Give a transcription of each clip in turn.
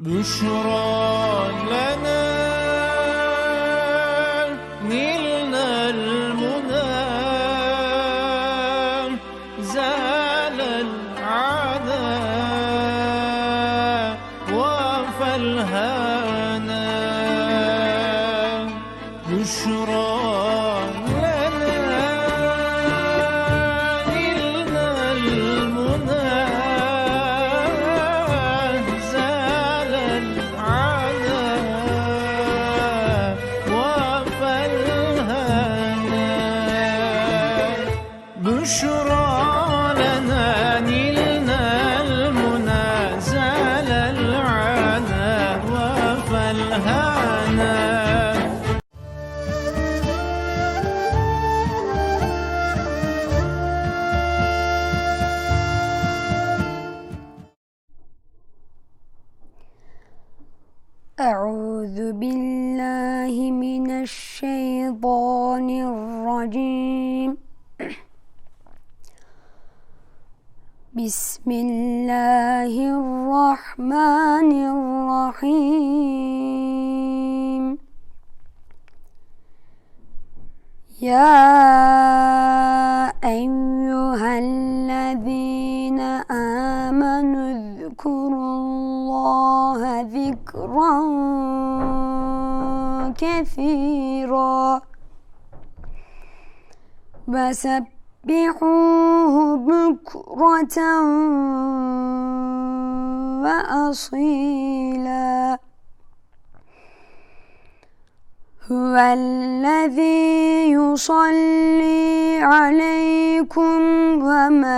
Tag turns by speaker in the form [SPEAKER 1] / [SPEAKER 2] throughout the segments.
[SPEAKER 1] بشرى لنا
[SPEAKER 2] الرحيم. يا أيها الذين آمنوا اذكروا الله ذكرا كثيرا. وسبحوه بكرة وأصيلا. يصلي عليكم وملائكته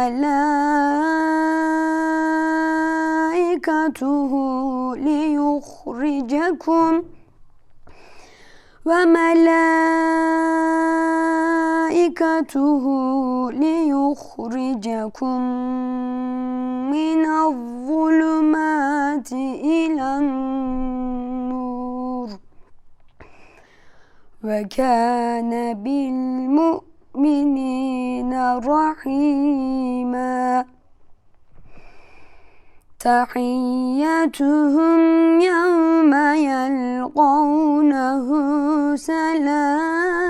[SPEAKER 2] ليخرجكم وملائكته ليخرجكم من الظلمات إلى النور. وكان بالمؤمنين رحيما. تحيتهم يوم يلقونه سلام.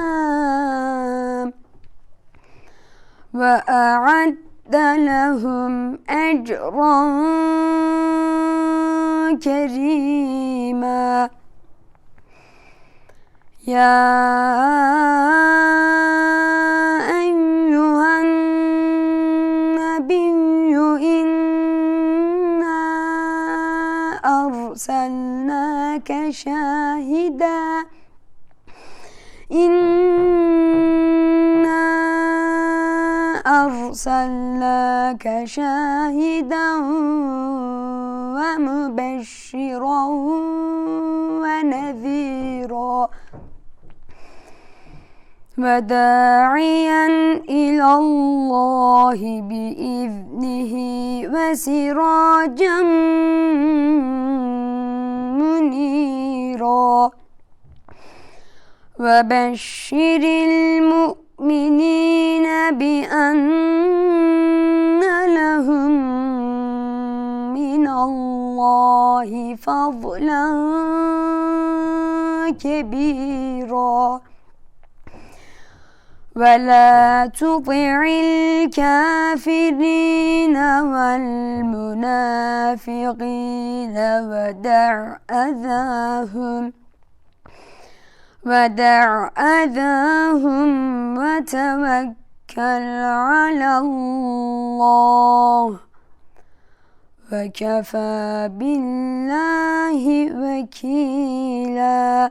[SPEAKER 2] وأعد لهم أجرا كريما. يا أيها النبي إنا أرسلناك شاهدا. إنا أرسلناك شاهدا ومبشرا ونذيرا. وداعيا إلى الله بإذنه وسراجا منيرا. وبشر المؤمنين بأن لهم من الله فضلا كبيرا. ولا تطع الكافرين والمنافقين ودع أذاهم ودع أذاهم وتوكل على الله وكفى بالله وكيلا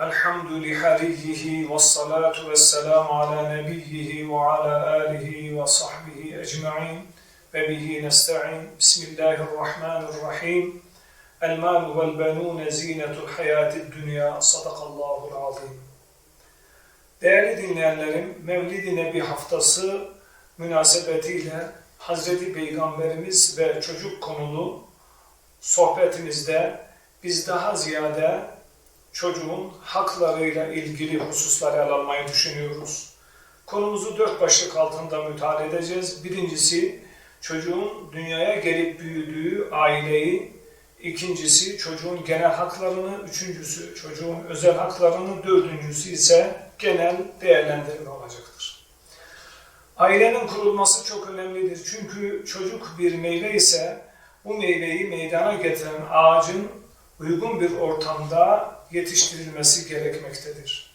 [SPEAKER 3] الحمد لحريه والصلاة والسلام على نبيه وعلى آله وصحبه أجمعين وبه نستعين بسم الله الرحمن الرحيم المال والبنون زينة الحياة الدنيا صدق الله العظيم Değerli dinleyenlerim, Mevlid-i Nebi haftası münasebetiyle Hazreti Peygamberimiz ve çocuk konulu sohbetimizde biz daha ziyade çocuğun haklarıyla ilgili hususları ele almayı düşünüyoruz. Konumuzu dört başlık altında müteala edeceğiz. Birincisi çocuğun dünyaya gelip büyüdüğü aileyi, ikincisi çocuğun genel haklarını, üçüncüsü çocuğun özel haklarını, dördüncüsü ise genel değerlendirme olacaktır. Ailenin kurulması çok önemlidir. Çünkü çocuk bir meyve ise bu meyveyi meydana getiren ağacın uygun bir ortamda yetiştirilmesi gerekmektedir.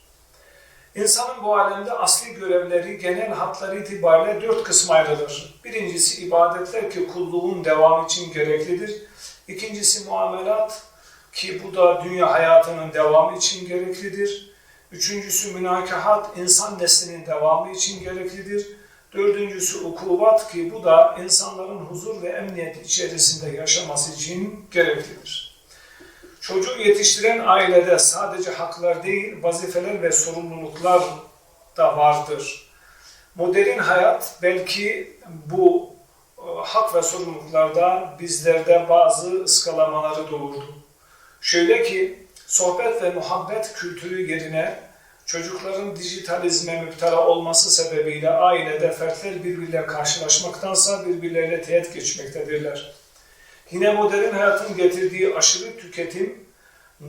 [SPEAKER 3] İnsanın bu alemde asli görevleri genel hatları itibariyle dört kısma ayrılır. Birincisi ibadetler ki kulluğun devamı için gereklidir. İkincisi muamelat ki bu da dünya hayatının devamı için gereklidir. Üçüncüsü münakahat insan neslinin devamı için gereklidir. Dördüncüsü ukubat ki bu da insanların huzur ve emniyet içerisinde yaşaması için gereklidir. Çocuğu yetiştiren ailede sadece haklar değil, vazifeler ve sorumluluklar da vardır. Modern hayat belki bu e, hak ve sorumluluklarda bizlerde bazı ıskalamaları doğurdu. Şöyle ki sohbet ve muhabbet kültürü yerine çocukların dijitalizme müptela olması sebebiyle ailede fertler birbiriyle karşılaşmaktansa birbirleriyle teğet geçmektedirler. Yine modern hayatın getirdiği aşırı tüketim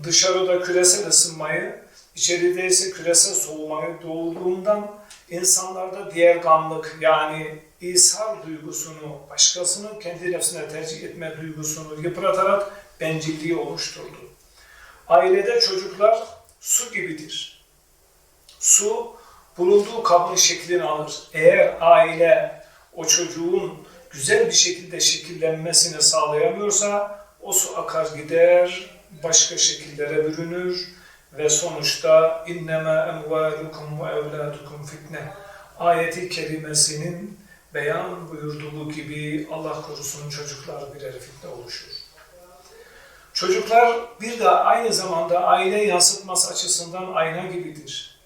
[SPEAKER 3] dışarıda küresel ısınmayı, içeride ise küresel soğumayı doğurduğundan insanlarda diğer gamlık yani ishar duygusunu, başkasının kendi nefsine tercih etme duygusunu yıpratarak bencilliği oluşturdu. Ailede çocuklar su gibidir. Su bulunduğu kabın şeklini alır. Eğer aile o çocuğun güzel bir şekilde şekillenmesini sağlayamıyorsa o su akar gider, başka şekillere bürünür ve sonuçta innema emvalukum ve evladukum fitne ayeti kerimesinin beyan buyurduğu gibi Allah korusun çocuklar birer fitne oluşur. Çocuklar bir de aynı zamanda aile yansıtması açısından ayna gibidir.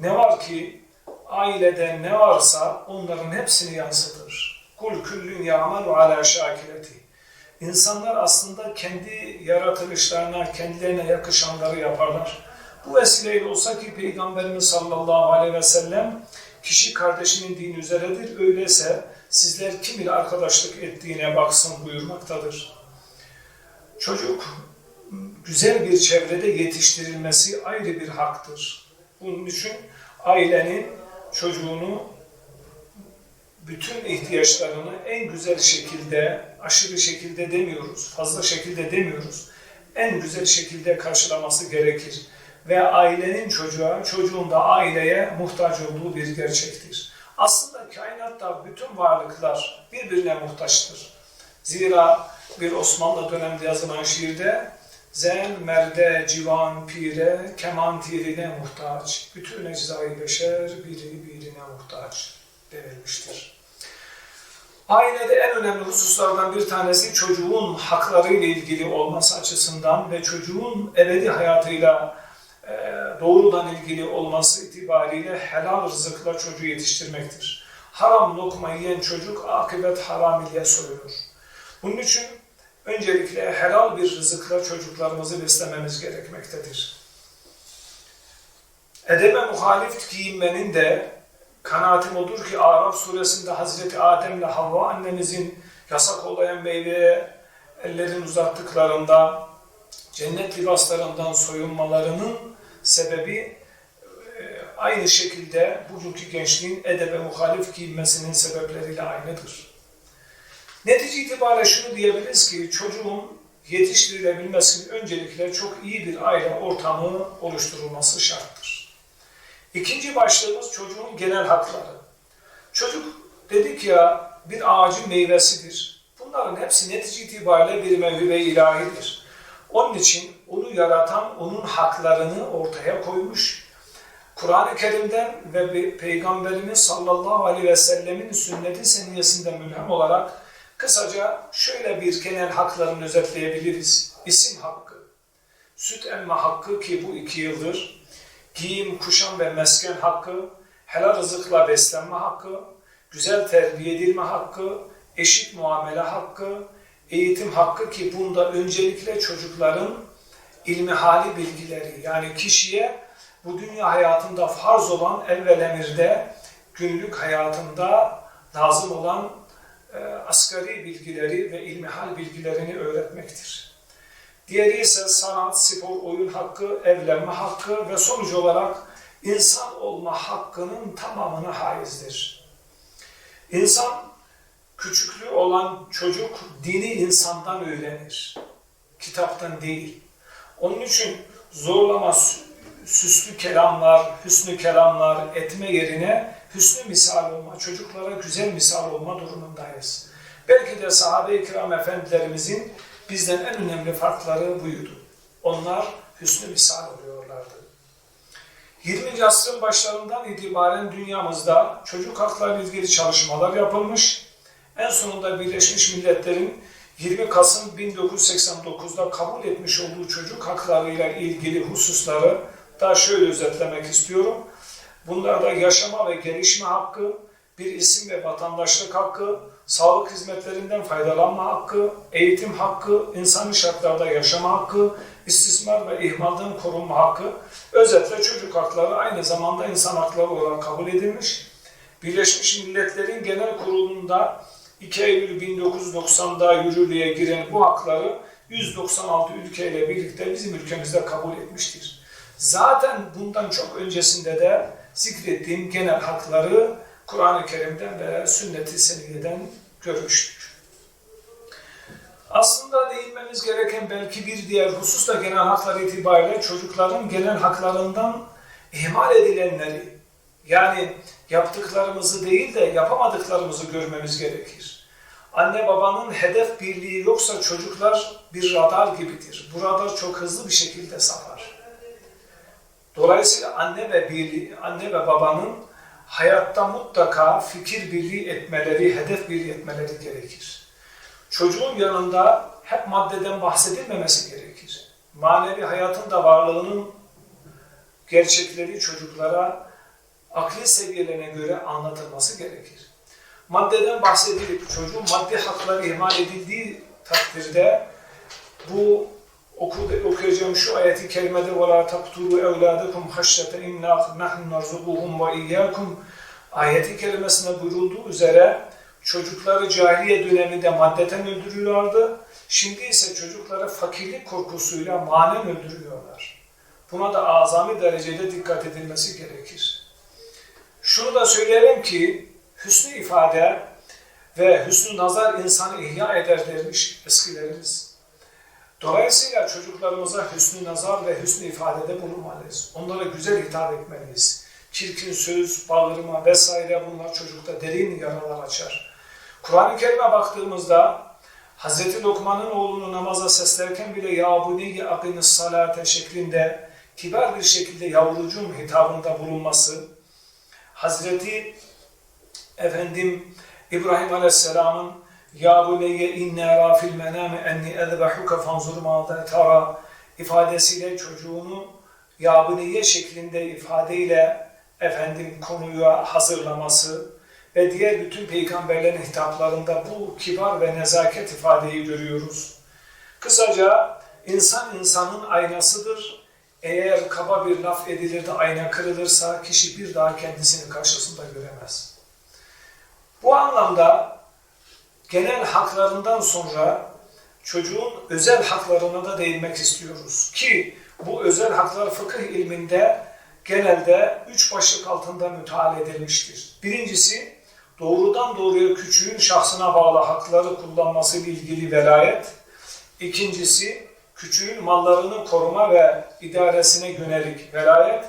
[SPEAKER 3] Ne var ki ailede ne varsa onların hepsini yansıtır. Kul küllün ya'malu ala şakileti. İnsanlar aslında kendi yaratılışlarına, kendilerine yakışanları yaparlar. Bu vesileyle olsa ki Peygamberimiz sallallahu aleyhi ve sellem kişi kardeşinin dini üzeredir. Öyleyse sizler kim ile arkadaşlık ettiğine baksın buyurmaktadır. Çocuk güzel bir çevrede yetiştirilmesi ayrı bir haktır. Bunun için ailenin çocuğunu bütün ihtiyaçlarını en güzel şekilde, aşırı şekilde demiyoruz, fazla şekilde demiyoruz, en güzel şekilde karşılaması gerekir. Ve ailenin çocuğa, çocuğun da aileye muhtaç olduğu bir gerçektir. Aslında kainatta bütün varlıklar birbirine muhtaçtır. Zira bir Osmanlı döneminde yazılan şiirde Zen, merde, civan, pire, keman tirine muhtaç. Bütün eczai beşer biri birine muhtaç denilmiştir. Ailede en önemli hususlardan bir tanesi çocuğun haklarıyla ilgili olması açısından ve çocuğun ebedi hayatıyla e, doğrudan ilgili olması itibariyle helal rızıkla çocuğu yetiştirmektir. Haram lokma yiyen çocuk akıbet haram ile soyulur. Bunun için öncelikle helal bir rızıkla çocuklarımızı beslememiz gerekmektedir. Edebe muhalif giyinmenin de kanaatim odur ki Araf suresinde Hazreti Adem ile Havva annemizin yasak olayan meyveye ellerini uzattıklarında cennet libaslarından soyunmalarının sebebi e, aynı şekilde bugünkü gençliğin edebe muhalif giyinmesinin sebepleriyle aynıdır. Netice itibariyle şunu diyebiliriz ki çocuğun yetiştirilebilmesinin öncelikle çok iyi bir aile ortamı oluşturulması şarttır. İkinci başlığımız çocuğun genel hakları. Çocuk dedik ya bir ağacın meyvesidir. Bunların hepsi netice itibariyle bir mevhibe ilahidir. Onun için onu yaratan onun haklarını ortaya koymuş. Kur'an-ı Kerim'den ve Pe- Peygamberimiz sallallahu aleyhi ve sellemin sünneti seniyesinden mülhem olarak kısaca şöyle bir genel haklarını özetleyebiliriz. İsim hakkı, süt emme hakkı ki bu iki yıldır, giyim, kuşam ve mesken hakkı, helal rızıkla beslenme hakkı, güzel terbiye edilme hakkı, eşit muamele hakkı, eğitim hakkı ki bunda öncelikle çocukların ilmi hali bilgileri yani kişiye bu dünya hayatında farz olan evvel emirde günlük hayatında lazım olan e, asgari bilgileri ve ilmi hal bilgilerini öğretmektir. Diğeri ise sanat, spor, oyun hakkı, evlenme hakkı ve sonuç olarak insan olma hakkının tamamına haizdir. İnsan küçüklüğü olan çocuk dini insandan öğrenir. Kitaptan değil. Onun için zorlama, sü- süslü kelamlar, hüsnü kelamlar etme yerine hüsnü misal olma, çocuklara güzel misal olma durumundayız. Belki de sahabe-i kiram efendilerimizin bizden en önemli farkları buydu. Onlar hüsnü misal oluyorlardı. 20. asrın başlarından itibaren dünyamızda çocuk hakları ilgili çalışmalar yapılmış. En sonunda Birleşmiş Milletler'in 20 Kasım 1989'da kabul etmiş olduğu çocuk haklarıyla ilgili hususları daha şöyle özetlemek istiyorum. Bunlarda yaşama ve gelişme hakkı, bir isim ve vatandaşlık hakkı, sağlık hizmetlerinden faydalanma hakkı, eğitim hakkı, insani şartlarda yaşama hakkı, istismar ve ihmalden korunma hakkı, özetle çocuk hakları aynı zamanda insan hakları olarak kabul edilmiş. Birleşmiş Milletler'in Genel Kurulu'nda 2 Eylül 1990'da yürürlüğe giren bu hakları 196 ülkeyle birlikte bizim ülkemizde kabul etmiştir. Zaten bundan çok öncesinde de zikrettiğim genel hakları Kur'an-ı Kerim'den ve sünnet-i seniyeden görmüştük. Aslında değinmemiz gereken belki bir diğer husus da genel haklar itibariyle çocukların genel haklarından ihmal edilenleri, yani yaptıklarımızı değil de yapamadıklarımızı görmemiz gerekir. Anne babanın hedef birliği yoksa çocuklar bir radar gibidir. Bu radar çok hızlı bir şekilde sapar. Dolayısıyla anne ve birliği, anne ve babanın hayatta mutlaka fikir birliği etmeleri, hedef birliği etmeleri gerekir. Çocuğun yanında hep maddeden bahsedilmemesi gerekir. Manevi hayatın da varlığının gerçekleri çocuklara akli seviyelerine göre anlatılması gerekir. Maddeden bahsedilip çocuğun maddi hakları ihmal edildiği takdirde bu okuyacağım şu ayeti kerimede وَلَا تَقْتُلُوا اَوْلَادَكُمْ خَشَّةَ اِمْلَاقٍ نَحْنُ نَرْزُقُهُمْ وَاِيَّاكُمْ ayeti kerimesinde buyurulduğu üzere çocukları cahiliye döneminde maddeten öldürüyorlardı. Şimdi ise çocukları fakirlik korkusuyla manen öldürüyorlar. Buna da azami derecede dikkat edilmesi gerekir. Şunu da söyleyelim ki hüsnü ifade ve hüsnü nazar insanı ihya eder dermiş eskilerimiz. Dolayısıyla çocuklarımıza hüsnü nazar ve hüsnü ifadede bulunmalıyız. Onlara güzel hitap etmeliyiz. Çirkin söz, bağırma vesaire bunlar çocukta derin yaralar açar. Kur'an-ı Kerim'e baktığımızda Hz. Lokman'ın oğlunu namaza seslerken bile ya bu neyi akınız salate şeklinde kibar bir şekilde yavrucuğum hitabında bulunması, Hazreti efendim İbrahim Aleyhisselam'ın ya buneyye inne ra fil mename enni ezbehuke fanzur ma tara ifadesiyle çocuğunu ya buneyye şeklinde ifadeyle efendim konuya hazırlaması ve diğer bütün peygamberlerin hitaplarında bu kibar ve nezaket ifadeyi görüyoruz. Kısaca insan insanın aynasıdır. Eğer kaba bir laf edilir de ayna kırılırsa kişi bir daha kendisini karşısında göremez. Bu anlamda genel haklarından sonra çocuğun özel haklarına da değinmek istiyoruz. Ki bu özel haklar fıkıh ilminde genelde üç başlık altında müteala edilmiştir. Birincisi doğrudan doğruya küçüğün şahsına bağlı hakları kullanması ile ilgili velayet. İkincisi küçüğün mallarını koruma ve idaresine yönelik velayet.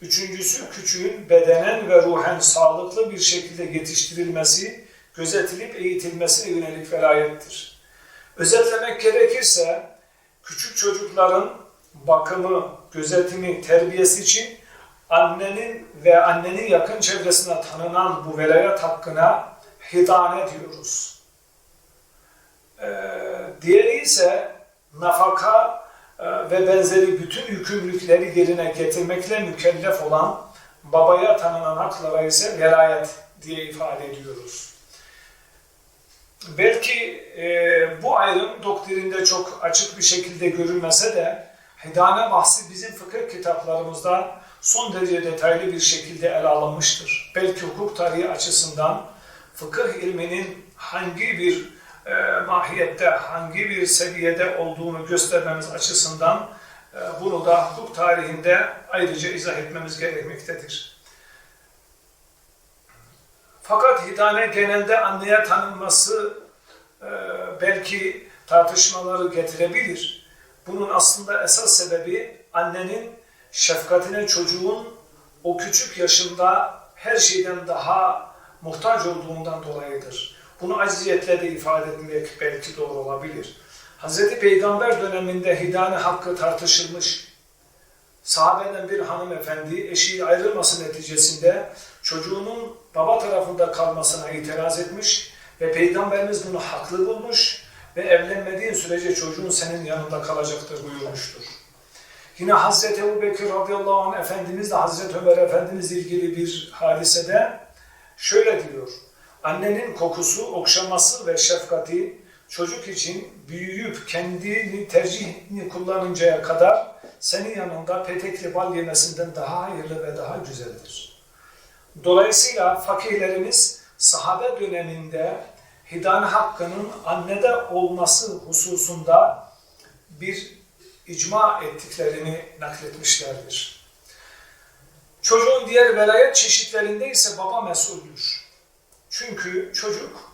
[SPEAKER 3] Üçüncüsü küçüğün bedenen ve ruhen sağlıklı bir şekilde yetiştirilmesi, gözetilip eğitilmesine yönelik velayettir. Özetlemek gerekirse küçük çocukların bakımı, gözetimi, terbiyesi için annenin ve annenin yakın çevresinde tanınan bu velayet hakkına hidane diyoruz. Ee, diğeri ise nafaka e, ve benzeri bütün yükümlülükleri yerine getirmekle mükellef olan babaya tanınan haklara ise velayet diye ifade ediyoruz. Belki e, bu ayrım doktrinde çok açık bir şekilde görülmese de hidane bahsi bizim fıkıh kitaplarımızda son derece detaylı bir şekilde ele alınmıştır. Belki hukuk tarihi açısından fıkıh ilminin hangi bir e, mahiyette, hangi bir seviyede olduğunu göstermemiz açısından e, bunu da hukuk tarihinde ayrıca izah etmemiz gerekmektedir. Fakat hidane genelde anneye tanınması e, belki tartışmaları getirebilir. Bunun aslında esas sebebi annenin şefkatine çocuğun o küçük yaşında her şeyden daha muhtaç olduğundan dolayıdır. Bunu aciziyetle de ifade etmek belki doğru olabilir. Hz. Peygamber döneminde hidane hakkı tartışılmış. Sahabeden bir hanımefendi eşiyle ayrılması neticesinde çocuğunun baba tarafında kalmasına itiraz etmiş ve Peygamberimiz bunu haklı bulmuş ve evlenmediğin sürece çocuğun senin yanında kalacaktır buyurmuştur. Yine Hazreti Ebu Bekir radıyallahu anh Efendimiz de Hazreti Ömer Efendimiz ilgili bir hadisede şöyle diyor. Annenin kokusu, okşaması ve şefkati çocuk için büyüyüp kendini tercihini kullanıncaya kadar senin yanında petekli bal yemesinden daha hayırlı ve daha güzeldir. Dolayısıyla fakihlerimiz sahabe döneminde hidane hakkının annede olması hususunda bir icma ettiklerini nakletmişlerdir. Çocuğun diğer velayet çeşitlerinde ise baba mesuldür. Çünkü çocuk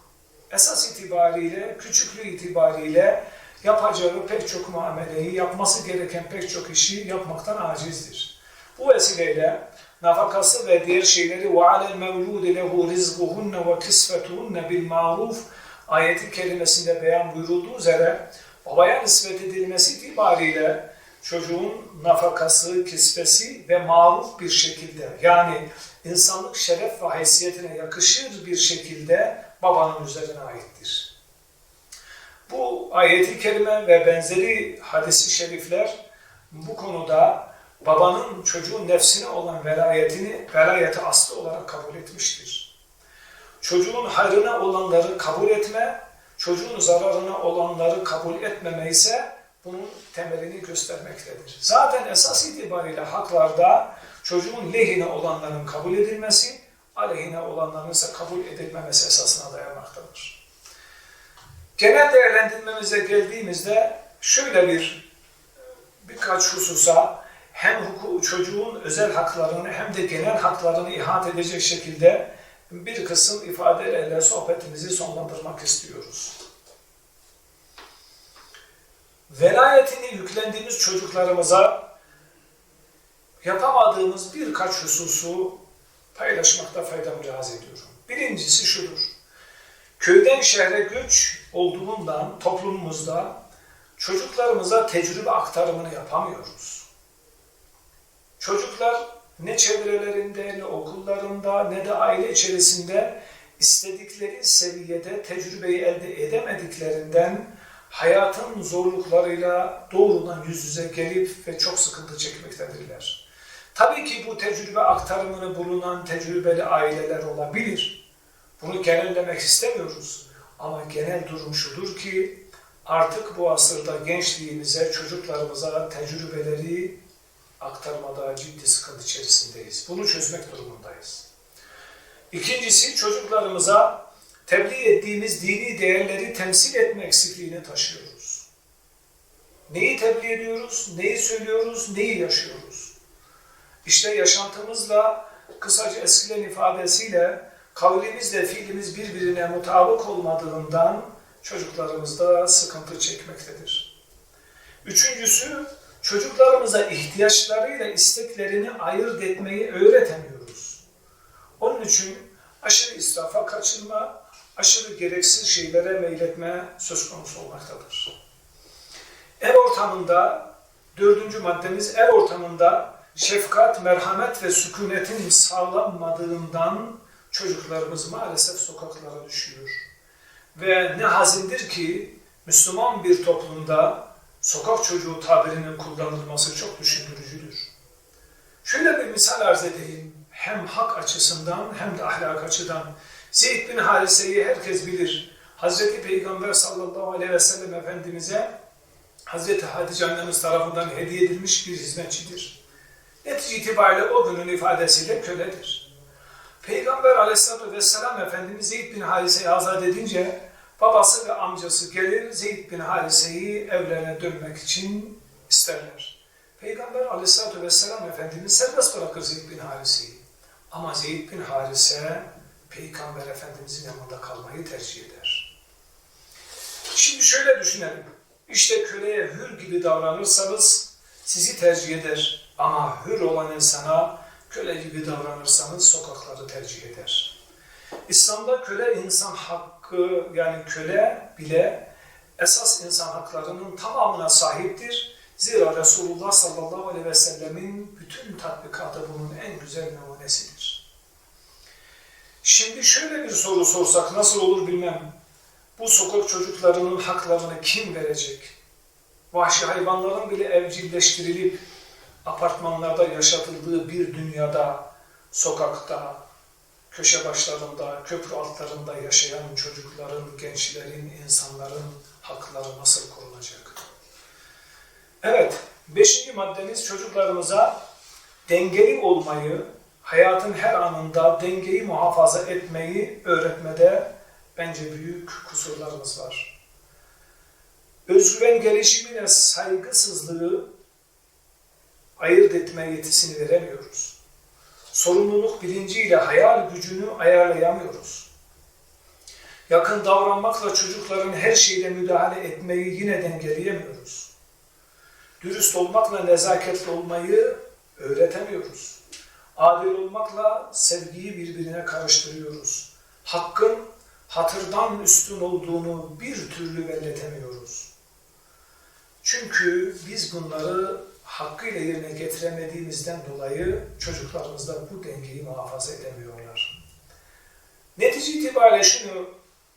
[SPEAKER 3] esas itibariyle, küçüklüğü itibariyle yapacağı pek çok muameleyi, yapması gereken pek çok işi yapmaktan acizdir. Bu vesileyle nafakası ve diğer şeyleri وَعَلَى الْمَوْلُودِ لَهُ رِزْقُهُنَّ وَكِسْفَتُهُنَّ بِالْمَعْرُوفِ ayeti kelimesinde beyan buyurulduğu üzere babaya nispet edilmesi itibariyle çocuğun nafakası, kisvesi ve maruf bir şekilde yani insanlık şeref ve haysiyetine yakışır bir şekilde babanın üzerine aittir. Bu ayeti kerime ve benzeri hadisi şerifler bu konuda babanın çocuğun nefsine olan velayetini velayeti aslı olarak kabul etmiştir. Çocuğun hayrına olanları kabul etme, çocuğun zararına olanları kabul etmeme ise bunun temelini göstermektedir. Zaten esas itibariyle haklarda çocuğun lehine olanların kabul edilmesi, aleyhine olanların ise kabul edilmemesi esasına dayanmaktadır. Genel değerlendirmemize geldiğimizde şöyle bir birkaç hususa hem hukuku, çocuğun özel haklarını hem de genel haklarını ihate edecek şekilde bir kısım ifadelerle sohbetimizi sonlandırmak istiyoruz. Velayetini yüklendiğimiz çocuklarımıza yapamadığımız birkaç hususu paylaşmakta fayda mücaz ediyorum. Birincisi şudur. Köyden şehre göç olduğundan toplumumuzda çocuklarımıza tecrübe aktarımını yapamıyoruz. Çocuklar ne çevrelerinde, ne okullarında, ne de aile içerisinde istedikleri seviyede tecrübeyi elde edemediklerinden hayatın zorluklarıyla doğrudan yüz yüze gelip ve çok sıkıntı çekmektedirler. Tabii ki bu tecrübe aktarımını bulunan tecrübeli aileler olabilir. Bunu genellemek istemiyoruz. Ama genel durum şudur ki artık bu asırda gençliğimize, çocuklarımıza tecrübeleri aktarmada ciddi sıkıntı içerisindeyiz. Bunu çözmek durumundayız. İkincisi çocuklarımıza tebliğ ettiğimiz dini değerleri temsil etme eksikliğini taşıyoruz. Neyi tebliğ ediyoruz, neyi söylüyoruz, neyi yaşıyoruz? İşte yaşantımızla kısaca eskilen ifadesiyle kavlimizle fiilimiz birbirine mutabık olmadığından çocuklarımızda sıkıntı çekmektedir. Üçüncüsü çocuklarımıza ihtiyaçlarıyla isteklerini ayırt etmeyi öğretemiyoruz. Onun için aşırı israfa kaçınma, aşırı gereksiz şeylere meyletme söz konusu olmaktadır. Ev ortamında, dördüncü maddemiz ev ortamında şefkat, merhamet ve sükunetin sağlanmadığından çocuklarımız maalesef sokaklara düşüyor. Ve ne hazindir ki Müslüman bir toplumda sokak çocuğu tabirinin kullanılması çok düşündürücüdür. Şöyle bir misal arz edeyim. Hem hak açısından hem de ahlak açıdan. Zeyd bin Harise'yi herkes bilir. Hazreti Peygamber sallallahu aleyhi ve sellem Efendimiz'e Hazreti Hatice annemiz tarafından hediye edilmiş bir hizmetçidir. Netice itibariyle o günün ifadesiyle köledir. Peygamber aleyhissalatü vesselam Efendimiz Zeyd bin Harise'yi azat edince babası ve amcası gelir Zeyd bin Harise'yi evlerine dönmek için isterler. Peygamber aleyhissalatü vesselam Efendimiz serbest bırakır Zeyd bin Harise'yi. Ama Zeyd bin Harise Peygamber Efendimizin yanında kalmayı tercih eder. Şimdi şöyle düşünelim. İşte köleye hür gibi davranırsanız sizi tercih eder. Ama hür olan insana köle gibi davranırsanız sokakları tercih eder. İslam'da köle insan hakkı yani köle bile esas insan haklarının tamamına sahiptir. Zira Resulullah sallallahu aleyhi ve sellemin bütün tatbikatı bunun en güzel numunesidir. Şimdi şöyle bir soru sorsak nasıl olur bilmem. Bu sokak çocuklarının haklarını kim verecek? Vahşi hayvanların bile evcilleştirilip apartmanlarda yaşatıldığı bir dünyada, sokakta, köşe başlarında, köprü altlarında yaşayan çocukların, gençlerin, insanların hakları nasıl korunacak? Evet, beşinci maddemiz çocuklarımıza dengeli olmayı, hayatın her anında dengeyi muhafaza etmeyi öğretmede bence büyük kusurlarımız var. Özgüven gelişimine saygısızlığı ayırt etme yetisini veremiyoruz. Sorumluluk bilinciyle hayal gücünü ayarlayamıyoruz. Yakın davranmakla çocukların her şeyle müdahale etmeyi yine dengeleyemiyoruz. Dürüst olmakla nezaketli olmayı öğretemiyoruz. Adil olmakla sevgiyi birbirine karıştırıyoruz. Hakkın hatırdan üstün olduğunu bir türlü belletemiyoruz. Çünkü biz bunları hakkıyla yerine getiremediğimizden dolayı çocuklarımız da bu dengeyi muhafaza edemiyorlar. Netice itibariyle şunu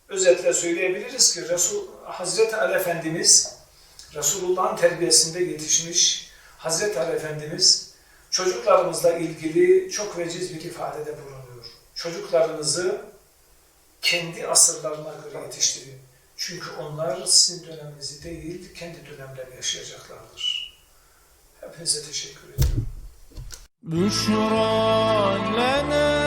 [SPEAKER 3] özetle söyleyebiliriz ki Resul, Hazreti Ali Efendimiz Resulullah'ın terbiyesinde yetişmiş Hazreti Ali Efendimiz çocuklarımızla ilgili çok veciz bir ifadede bulunuyor. Çocuklarınızı kendi asırlarına göre yetiştirin. Çünkü onlar sizin döneminizi değil, kendi dönemlerini yaşayacaklardır. Hepinize teşekkür ediyorum.
[SPEAKER 1] Büşra lene